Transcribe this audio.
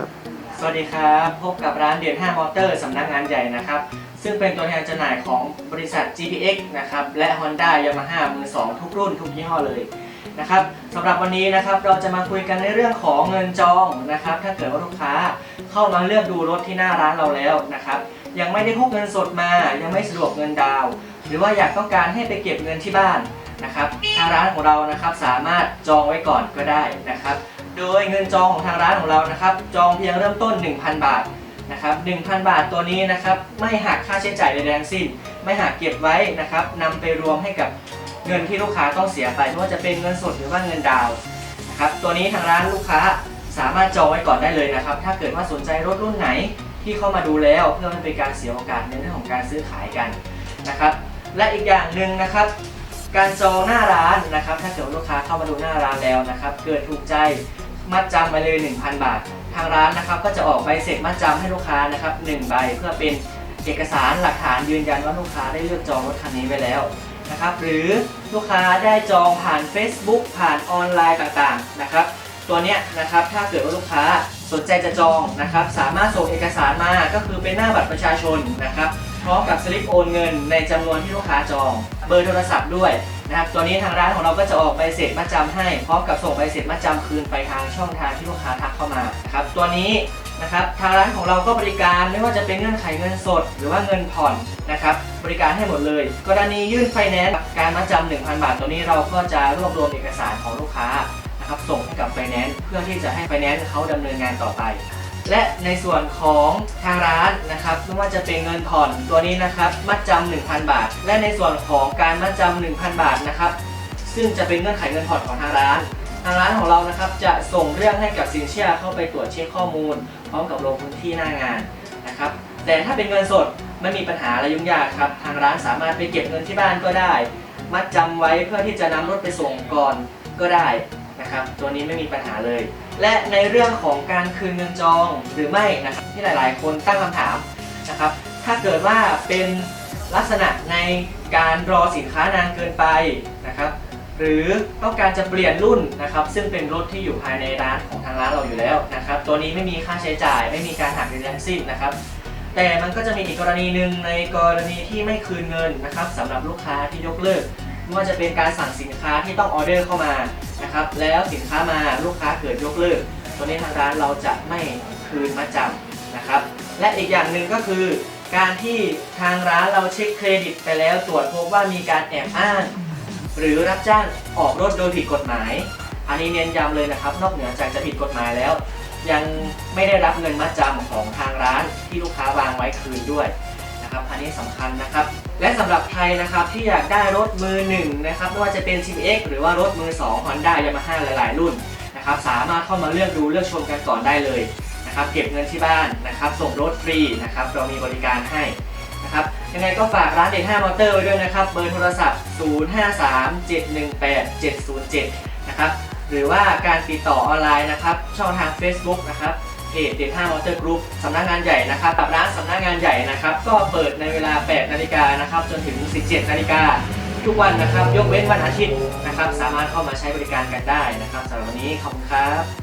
ครับ สวัสดีครับ พบกับร้านเดียน5มอเตอร์สำนักงานใหญ่นะครับ ซึ่งเป็นตัวแทนจำหน่ายของบริษัท GPX นะครับ และ Honda Yamaha มือ 2 ทุกรุ่นทุกยี่ห้อเลยนะครับสำหรับวันนี้นะครับเราจะมาคุยกันในเรื่องของเงินจองนะครับ ถ้าเกิดว่าลูกค้าเข้ามาเลือกดูรถที่หน้าร้านเราแล้วนะครับ ยังไม่ได้พกเงินสดมา ยังไม่สะดวกเงินดาว หรือว่าอยากต้องการให้ไปเก็บเงินที่บ้านนะครับทางร้านของเรานะครับสามารถจองไว้ก่อนก็ได้นะครับ โดยเงินจองของทางร้านของเรานะครับ จองเพียงเริ่มต้น 1,000 บาทนะครับ1,000 บาทตัวนี้นะครับไม่หักค่าใช้จ่ายใดๆทั้งสิ้น ไม่หักเก็บไว้นะครับนำไปรวมให้กับเงินที่ลูกค้าต้องเสียไปไม่ว่าจะเป็นเงินสดหรือว่าเงินดาวน์นะครับตัวนี้ทางร้านลูกค้าสามารถจองไว้ก่อนได้เลยนะครับ ถ้าเกิดว่าสนใจรถรุ่นไหนที่เข้ามาดูแล้วเพื่อไม่เป็นการเสียโอกาสในเรื่องของการซื้อขายกันนะครับ และอีกอย่างหนึ่งนะครับ การจองหน้าร้านนะครับ ถ้าเกิดลูกค้าเข้ามาดูหน้าร้านแล้วนะครับ เกิดถูกใจมัดจำไปเลย 1,000 บาท ทางร้านนะครับก็จะออกใบเสร็จมัดจำให้ลูกค้านะครับ1ใบเพื่อเป็นเอกสารหลักฐานยืนยันว่าลูกค้าได้เลือกจองรถคันนี้ไปแล้วนะครับ หรือลูกค้าได้จองผ่าน Facebook ผ่านออนไลน์ต่างๆนะครับ ตัวเนี้ยนะครับถ้าเกิดว่าลูกค้าสนใจจะจองนะครับ สามารถส่งเอกสารมาก็คือเป็นหน้าบัตรประชาชนนะครับพร้อมกับสลิปโอนเงินในจำนวนที่ลูกค้าจอง เบอร์โทรศัพท์ด้วยนะครับตัวนี้ทางร้านของเราก็จะออกใบเสร็จมัดจำให้พร้อมกับส่งใบเสร็จมัดจำคืนไปทางช่องทางที่ลูกค้าทักเข้ามานะครับตัวนี้นะครับทางร้านของเราก็บริการไม่ว่าจะเป็นเงื่อนไขเงินสด หรือว่าเงินผ่อนนะครับบริการให้หมดเลย กรณียื่นไฟแนนซ์การมัดจำ1,000 บาท ตัวนี้เราก็จะรวบรวมเอกสารของลูกค้านะครับส่งให้กับไฟแนนซ์เพื่อที่จะให้ไฟแนนซ์เขาดำเนินงานต่อไป และในส่วนของทางร้านนะครับไม่ว่าจะเป็นเงินผ่อนตัวนี้นะครับมัดจำ1,000 บาท และในส่วนของการมัดจำ1,000 บาทนะครับซึ่งจะเป็นเงื่อนไขเงินผ่อนของทางร้าน ทางร้านของเรานะครับจะส่งเรื่องให้กับสินเชื่อเข้าไปตรวจเช็คข้อมูล พร้อมกับลงพื้นที่หน้างานนะครับแต่ถ้าเป็นเงินสดไม่มีปัญหาอะไรยุ่งยากครับทางร้านสามารถไปเก็บเงินที่บ้านก็ได้ มัดจำไว้เพื่อที่จะนำรถไปส่งก่อนก็ได้ นะครับตัวนี้ไม่มีปัญหาเลย และในเรื่องของการคืนเงินจองหรือไม่นะครับที่หลายๆ คนตั้งคำถามนะครับถ้าเกิดว่าเป็นลักษณะในการรอสินค้านานเกินไปนะครับหรือต้องการจะเปลี่ยนรุ่นนะครับซึ่งเป็นรถที่อยู่ภายในร้านของทางร้านเราอยู่แล้วนะครับตัวนี้ไม่มีค่าใช้จ่าย ไม่มีการหักใดๆทั้งสิ้นนะครับแต่มันก็จะมีอีกกรณีหนึ่งในกรณีที่ไม่คืนเงินนะครับสำหรับลูกค้าที่ยกเลิก ไม่ว่าจะเป็นการสั่งสินค้าที่ต้องออเดอร์เข้ามานะครับแล้วสินค้ามาลูกค้าเกิดยกเลิก ตัวนี้ทางร้านเราจะไม่คืนมาจำนะครับ และอีกอย่างหนึ่งก็คือ การที่ทางร้านเราเช็คเครดิตไปแล้วตรวจพบว่ามีการแอบอ้าง หรือรับจ้างออกรถโดยผิดกฎหมาย อันนี้เน้นย้ำเลยนะครับ นอกเหนือจากจะผิดกฎหมายแล้ว ยังไม่ได้รับเงินมัดจำของทางร้านที่ลูกค้าวางไว้คืนด้วย นะครับอันนี้สำคัญนะครับ และสำหรับใครนะครับที่อยากได้รถมือหนึ่งนะครับไม่ว่าจะเป็น CBX หรือว่ารถมือ2 Honda Yamaha หลาย ๆ รุ่นนะครับสามารถเข้ามาเลือกดูเลือกชมกันก่อนได้เลยนะครับเก็บเงินที่บ้านนะครับส่งรถฟรีนะครับเรามีบริการให้นะครับยังไงก็ฝากร้านเด็ด5มอเตอร์ไว้ด้วยนะครับเบอร์โทรศัพท์ 0537187707 นะครับหรือว่าการติดต่อออนไลน์นะครับช่องทาง Facebook นะครับ เพจเด็ด5มอเตอร์กรุ๊ปสำนักงานใหญ่นะครับกับร้านสำนักงานใหญ่นะครับ ก็เปิดในเวลา 8 นาฬิกานะครับ จนถึง 17 นาฬิกาทุกวันนะครับ ยกเว้นวันอาทิตย์นะครับ สามารถเข้ามาใช้บริการกันได้นะครับสำหรับวันนี้ขอบคุณครับ